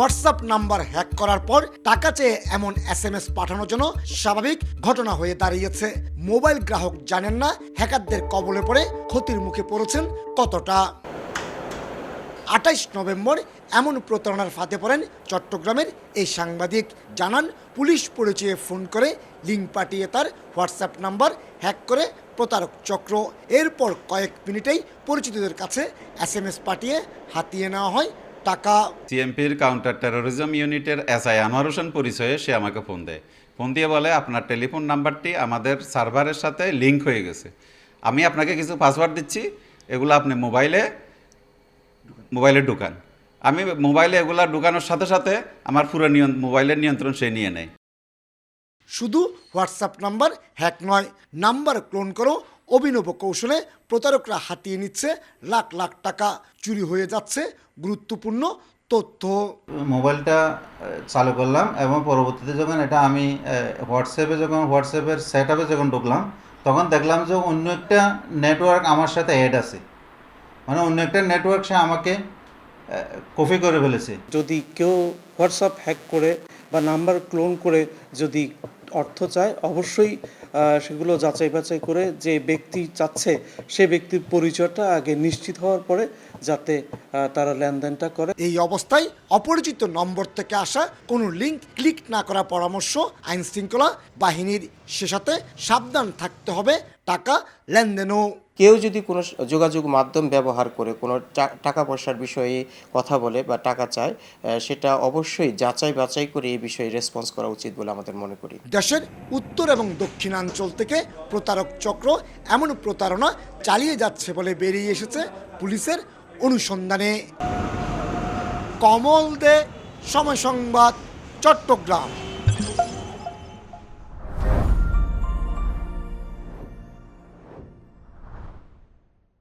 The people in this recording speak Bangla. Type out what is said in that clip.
হোয়াটসঅ্যাপ নাম্বার হ্যাক করার পর টাকা চেয়ে এমন এস এম এস পাঠানোর জন্য স্বাভাবিক ঘটনা হয়ে দাঁড়িয়েছে। মোবাইল গ্রাহক জানেন না, হ্যাকারদের কবলে পড়ে ক্ষতির মুখে পড়েছেন কতটা? আঠাইশ নভেম্বর, এমন প্রতারণার ফাঁদে পড়েন চট্টগ্রামের এই সাংবাদিক। জানান, পুলিশ পরিচয়ে ফোন করে লিঙ্ক পাঠিয়ে তার হোয়াটসঅ্যাপ নাম্বার হ্যাক করে প্রতারক চক্র। এরপর কয়েক মিনিটেই পরিচিতদের কাছে এস পাঠিয়ে হাতিয়ে নেওয়া হয় টাকা সিএমপির কাউন্টার টেরোরিজম ইউনিটের এসআই আনোয়ার হোসেন পরিচয়ে সে আমাকে ফোন দেয়। ফোন দিয়ে বলে আপনার টেলিফোন নাম্বারটি আমাদের সার্ভারের সাথে লিঙ্ক হয়ে গেছে। আমি আপনাকে কিছু পাসওয়ার্ড দিচ্ছি এগুলো আপনি মোবাইলে মোবাইলে ঢুকান। আমি মোবাইলে এগুলা ঢুকানোর সাথে সাথে আমার পুরো মোবাইলের নিয়ন্ত্রণ সে নিয়ে নেয়। শুধু হোয়াটসঅ্যাপ নাম্বার হ্যাক নয় নাম্বার ক্লোন করো অভিনব কৌশলে প্রতারকরা হাতিয়ে নিচ্ছে লাখ লাখ টাকা চুরি হয়ে যাচ্ছে গুরুত্বপূর্ণ তথ্য। মোবাইলটা চালু করলাম এবং পরবর্তীতে যখন এটা আমি হোয়াটসঅ্যাপে যখন হোয়াটসঅ্যাপের সেট আপে যখন ঢুকলাম তখন দেখলাম যে অন্য একটা নেটওয়ার্ক আমার সাথে অ্যাড আছে। মানে অন্য একটা নেটওয়ার্ক সে আমাকে কপি করে ফেলেছে। যদি কেউ হোয়াটসঅ্যাপ হ্যাক করে বা নাম্বার ক্লোন করে যদি অর্থ চায়, অবশ্যই সেগুলো যাচাই বাছাই করে যে ব্যক্তি চাচ্ছে সে ব্যক্তির পরিচয়টা আগে নিশ্চিত হওয়ার পরে যাতে তারা লেনদেনটা করে। এই অবস্থায় অপরিচিত নম্বর থেকে আসা কোনো লিঙ্ক ক্লিক না করা পরামর্শ আইনশৃঙ্খলা বাহিনীর। সে সাথে সাবধান থাকতে হবে, টাকা লেনদেনও। কেউ যদি কোনো যোগাযোগ মাধ্যম ব্যবহার করে কোনো টাকা পয়সার বিষয়ে কথা বলে বা টাকা চায় সেটা অবশ্যই যাচাই বাছাই করে এই বিষয়ে রেসপন্স করা উচিত বলে আমাদের মনে করি। দেশের উত্তর এবং দক্ষিণাঞ্চল থেকে প্রতারক চক্র এমন প্রতারণা চালিয়ে যাচ্ছে বলে বেরিয়ে এসেছে পুলিশের অনুসন্ধানে। কমল দে, সময় সংবাদ, চট্টগ্রাম।